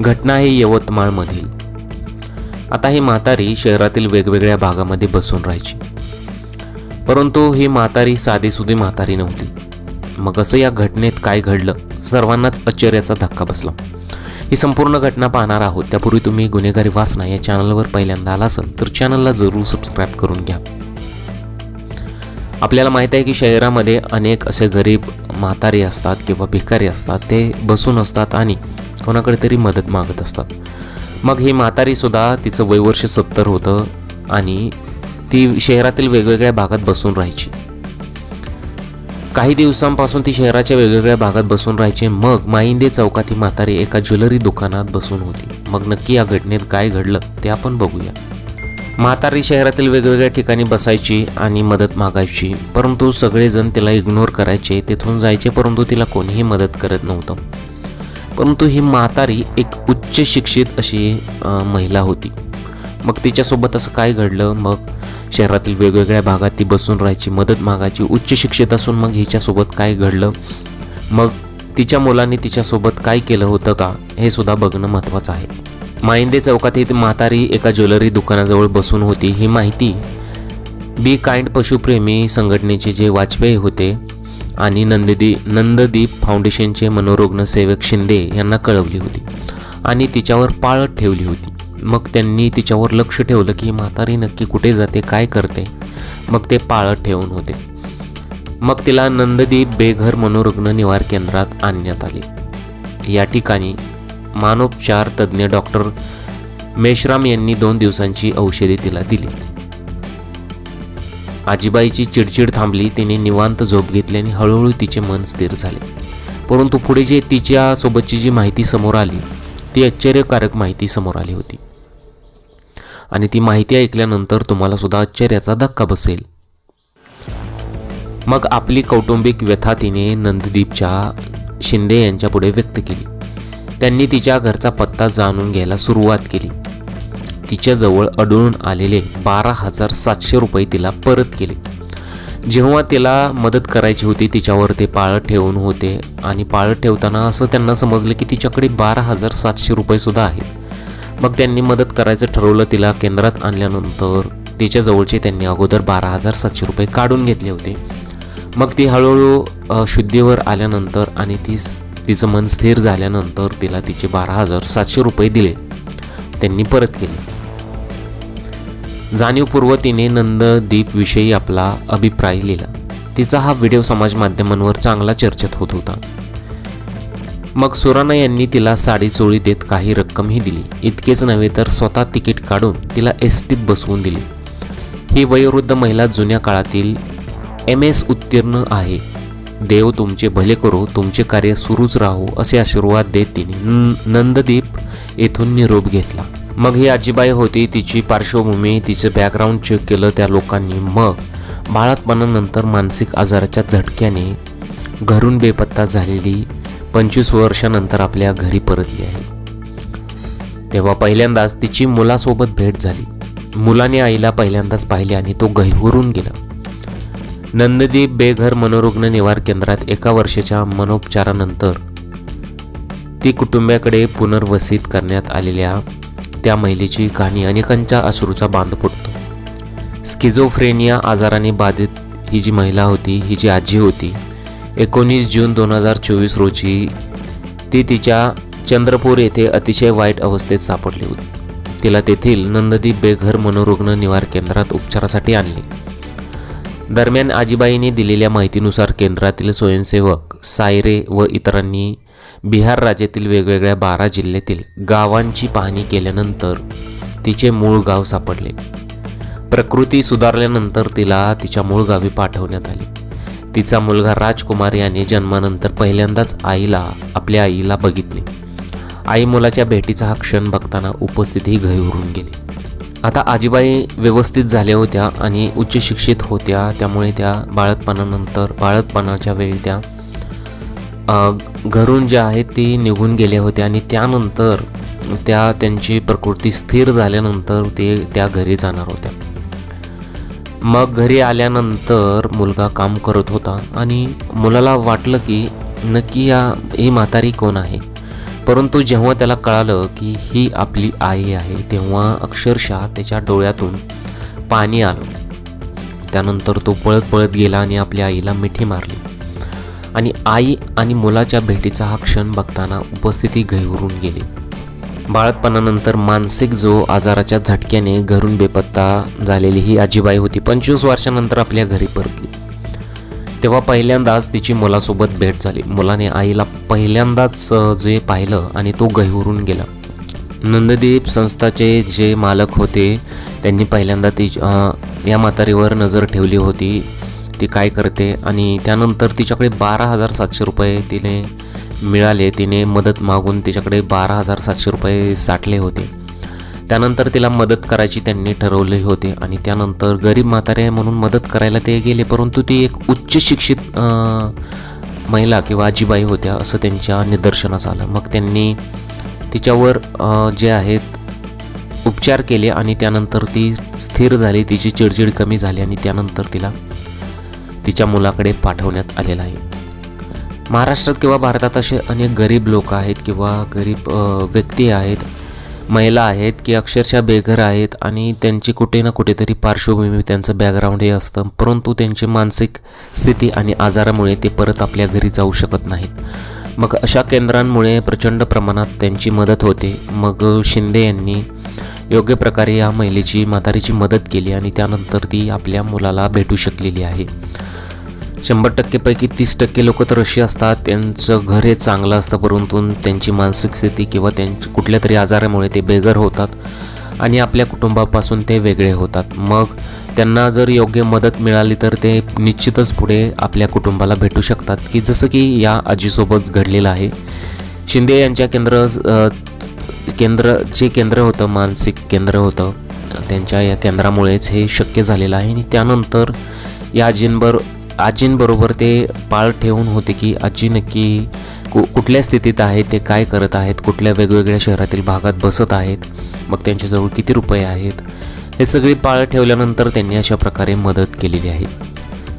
घटना ही यवतमाळमधील. आता ही म्हातारी शहरातील वेगवेगळ्या भागामध्ये बसून राहायची. परंतु ही म्हातारी साधीसुधी म्हातारी नव्हती. मग असं या घटनेत काय घडलं सर्वांनाच आश्चर्याचा धक्का बसला. ही संपूर्ण घटना पाहणार आहोत. त्यापूर्वी तुम्ही गुन्हेगारी वासना या चॅनलवर पहिल्यांदा आला असाल तर चॅनलला जरूर सबस्क्राईब करून घ्या. आपल्याला माहीत आहे की शहरामध्ये अनेक असे गरीब म्हातारी असतात किंवा भिकारी असतात. ते बसून असतात आणि कोणाकडे तरी मदत मागत असतात. मग ही म्हातारीसुद्धा तिचं वयवर्ष सत्तर होतं आणि ती शहरातील वेगवेगळ्या भागात बसून राहायची. काही दिवसांपासून ती शहराच्या वेगवेगळ्या भागात बसून राहायची. मग माईंदे चौकात ही म्हातारी एका ज्वेलरी दुकानात बसून होती. मग नक्की या घटनेत काय घडलं ते आपण बघूया. म्हातारी शहरातील वेगवेगळ्या ठिकाणी बसायची आणि मदत मागायची. परंतु सगळेजण तिला इग्नोर करायचे तिथून जायचे परंतु तिला कोणीही मदत करत नव्हतं. परंतु ही म्हातारी एक उच्च शिक्षित अशी महिला होती. मग तिच्यासोबत असं काय घडलं? मग शहरातील वेगवेगळ्या भागात ती बसून राहायची मदत मागायची उच्च शिक्षित असून मग हिच्यासोबत काय घडलं? मग तिच्या मुलांनी तिच्यासोबत काय केलं होतं का? हे सुद्धा बघणं महत्त्वाचं आहे. माहिंदे चौकात ही म्हातारी एका ज्वेलरी दुकानाजवळ बसून होती. ही माहिती बी काइंड पशुप्रेमी संघटनेचे जे वाजपेयी होते आणि नंददी नंददीप फाउंडेशनचे मनोरुग्ण सेवक शिंदे यांना कळवली होती आणि तिच्यावर पाळत ठेवली होती. मग त्यांनी तिच्यावर लक्ष ठेवलं की म्हातारी नक्की कुठे जाते काय करते? मग ते पाळत ठेवून होते. मग तिला नंददीप बेघर मनोरुग्ण निवार केंद्रात आणण्यात आले. या ठिकाणी मानोपचार तज्ज्ञ डॉक्टर मेश्राम यांनी दोन दिवसांची औषधे तिला दिली. आजीबाईची चिडचिड थांबली तिने निवांत झोप घेतली आणि हळूहळू तिचे मन स्थिर झाले. परंतु पुढे जे तिच्यासोबतची जी माहिती समोर आली ती आश्चर्यकारक माहिती समोर आली होती. आणि ती माहिती ऐकल्यानंतर तुम्हाला सुद्धा आश्चर्याचा धक्का बसेल. मग आपली कौटुंबिक व्यथा तिने नंददीपच्या शिंदे यांच्यापुढे व्यक्त केली. त्यांनी तिच्या घरचा पत्ता जाणून घ्यायला सुरुवात केली. तिच्याजवळ अडळून आलेले बारा हजार सातशे रुपये तिला परत केले. जेव्हा तिला मदत करायची होती तिच्यावर ते पाळत ठेवून होते आणि पाळत ठेवताना असं त्यांना समजलं की तिच्याकडे बारा हजार सातशे रुपयेसुद्धा आहेत. मग त्यांनी मदत करायचं ठरवलं तिला केंद्रात आणल्यानंतर तिच्याजवळचे त्यांनी अगोदर बारा हजार सातशे रुपये काढून घेतले होते. मग ती हळूहळू शुद्धीवर आल्यानंतर आणि ती तिचं मन स्थिर झाल्यानंतर तिला तिचे बारा हजार सातशे रुपये दिले. त्यांनी परत केले. जाणीवपूर्वक तिने नंददीपविषयी आपला अभिप्राय लिहिला. तिचा हा व्हिडिओ समाज माध्यमांवर चांगला चर्चेत होत होता. मग सुराणा यांनी तिला साडी चोळी देत काही रक्कमही दिली. इतकेच नव्हे तर स्वतः तिकीट काढून तिला एस टीत बसवून दिली. ही वयोवृद्ध महिला जुन्या काळातील एम एस उत्तीर्ण आहे. देव तुमचे भले करो तुमचे कार्य सुरूच राहो असे आशीर्वाद देत तिने न- नंददीप येथून निरोप घेतला. मग ही आजीबाई होती तिची पार्श्वभूमी तिचं बॅकग्राऊंड चेक केलं त्या लोकांनी. मग बाळातपणानंतर मानसिक आजाराच्या झटक्याने घरून बेपत्ता झालेली पंचवीस वर्षानंतर आपल्या घरी परतली आहे. तेव्हा पहिल्यांदाच तिची मुलासोबत भेट झाली. मुलाने आईला पहिल्यांदाच पाहिले आणि तो गहिवरून गेला. नंददीप बेघर मनोरुग्ण निवार केंद्रात एका वर्षाच्या मनोपचारानंतर ती कुटुंबाकडे पुनर्वसित करण्यात आलेल्या त्या महिलेची कहाणी अनेकांच्या अश्रूचा बांध फुटतो स्किझोफ्रेनिया आजाराने बाधित ही जी महिला होती ही जी आजी होती एकोणीस जून दोन हजार चोवीस रोजी ती तिच्या चंद्रपूर येथे अतिशय वाईट अवस्थेत सापडली होती. तिला तेथील नंददीप बेघर मनोरुग्ण निवार केंद्रात उपचारासाठी आणले. दरम्यान आजीबाईंनी दिलेल्या माहितीनुसार केंद्रातील स्वयंसेवक सायरे व इतरांनी बिहार राज्यातील वेगवेगळ्या बारा जिल्ह्यातील गावांची पाहणी केल्यानंतर तिचे मूळ गाव सापडले. प्रकृती सुधारल्यानंतर तिला तिच्या मूळ गावी पाठवण्यात आले. तिचा मुलगा राजकुमार याने जन्मानंतर पहिल्यांदाच आईला आपल्या आईला बघितले. आई मुलाच्या भेटीचा हा क्षण बघताना उपस्थिती गहिवरून गेली. आता आजीबाई व्यवस्थित झाल्या होत्या आणि उच्च शिक्षित होत्या त्यामुळे त्या बाळतपणानंतर बाळतपणाच्या वेळी त्या घरून जे आहेत ते निघून गेले होते आणि त्यानंतर त्या त्यांची प्रकृती स्थिर झाल्यानंतर ते त्या घरी जाणार होत्या. मग घरी आल्यानंतर मुलगा काम करत होता आणि मुलाला वाटलं की नक्की या ही म्हातारी कोण आहे? परंतु जेव्हा त्याला कळालं की ही आपली आई आहे तेव्हा अक्षरशः त्याच्या डोळ्यातून पाणी आलं. त्यानंतर तो पळत पळत गेला आणि आपल्या आईला मिठी मारली. आणि आई आणि मुलाच्या भेटीचा हा क्षण बघताना उपस्थिती गहिवरून गेली. बाळतपणानंतर मानसिक जो आजाराच्या झटक्याने घरून बेपत्ता झालेली ही आजीबाई होती. पंचवीस वर्षानंतर आपल्या घरी परतली. तेव्हा पहिल्यांदाच तिची मुलासोबत भेट झाली. मुलाने आईला पहिल्यांदाच जे पाहिलं आणि तो गहिवरून गेला. नंददीप संस्थाचे जे मालक होते त्यांनी पहिल्यांदा ती या म्हातारीवर नजर ठेवली होती. ती काय करते आणि त्यानंतर तिच्याकडे बारा हजार सातशे रुपये तिने मिळाले. तिने मदत मागून तिच्याकडे बारा हजार सातशे रुपये साठले होते. त्यानंतर तिला मदत करायची त्यांनी ठरवले होते आणि त्यानंतर गरीब म्हातारे म्हणून मदत करायला ते गेले परंतु ती एक उच्च शिक्षित महिला किंवा आजीबाई होत्या असं त्यांच्या निदर्शनास आलं. मग त्यांनी तिच्यावर जे आहेत उपचार केले आणि त्यानंतर ती स्थिर झाली तिची चिडचिड कमी झाली आणि त्यानंतर तिला तिच्या मुलाकडे पाठवण्यात आलेला आहे. महाराष्ट्रात किंवा भारतात असे अनेक गरीब लोक आहेत किंवा गरीब व्यक्ती आहेत महिला आहेत की अक्षरशः बेघर आहेत आणि त्यांची कुठे ना कुठेतरी पार्श्वभूमी त्यांचं बॅकग्राऊंड हे असतं. परंतु त्यांची मानसिक स्थिती आणि आजारामुळे ते परत आपल्या घरी जाऊ शकत नाहीत. मग अशा केंद्रांमुळे प्रचंड प्रमाणात त्यांची मदत होते. मग शिंदे यांनी योग्य प्रकारे या महिलेची म्हातारीची मदत केली आणि त्यानंतर ती आपल्या मुलाला भेटू शकलेली आहे. शंभर टक्केपैकी तीस टक्के लोक तर अशी असतात त्यांचं घर हे चांगलं असतं परंतु त्यांची मानसिक स्थिती किंवा त्यांच्या कुठल्या तरी आजारामुळे ते बेघर होतात आणि आपल्या कुटुंबापासून ते वेगळे होतात. मग त्यांना जर योग्य मदत मिळाली तर ते निश्चितच पुढे आपल्या कुटुंबाला भेटू शकतात. की जसं की या आजीसोबत घडलेलं आहे. शिंदे यांच्या केंद्र केंद्र जे केंद्र होतं मानसिक केंद्र होतं त्यांच्या या केंद्रामुळेच हे शक्य झालेलं आहे. आणि त्यानंतर या आजींबर आजींबरोबर ते पाळ ठेवून होते की आजी नक्की कु कुठल्या स्थितीत आहेत ते काय करत आहेत कुठल्या वेगवेगळ्या शहरातील भागात बसत आहेत मग त्यांच्याजवळ किती रुपये आहेत हे सगळी पाळ ठेवल्यानंतर त्यांनी अशा प्रकारे मदत केलेली आहे.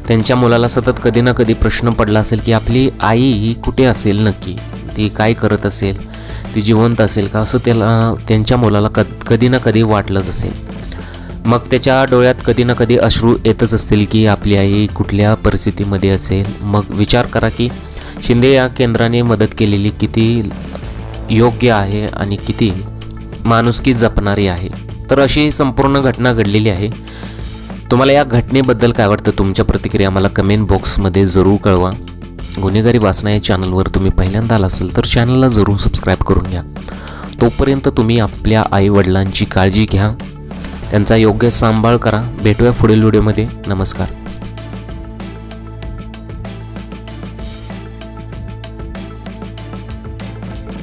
त्यांच्या मुलाला सतत कधी ना कधी प्रश्न पडला असेल की आपली आई ही कुठे असेल नक्की? ती काय करत असेल? ती जिवंत असेल का असं त्याला त्यांच्या मुलाला क कधी ना कधी वाटलंच असेल. मग त्याच्या डोळ्यात कधी ना कधी अश्रू येतच असतील की आपली आई कुठल्या परिस्थितीमध्ये असेल. मग विचार करा की शिंदे या केंद्राने मदत केलेली किती योग्य आहे आणि किती माणुसकी जपणारी आहे. तर अशी संपूर्ण घटना घडलेली आहे. तुम्हाला या घटनेबद्दल काय वाटतं? तुमच्या प्रतिक्रिया मला कमेंट बॉक्समध्ये जरूर कळवा. गुन्हेगारी वाचना या चॅनलवर तुम्ही पहिल्यांदा आला असेल तर चॅनलला जरूर सबस्क्राईब करून घ्या. तोपर्यंत तुम्ही आपल्या आईवडिलांची काळजी घ्या. त्यांचा योग्य सांभाळ करा. भेटूया पुढील व्हिडिओमध्ये नमस्कार.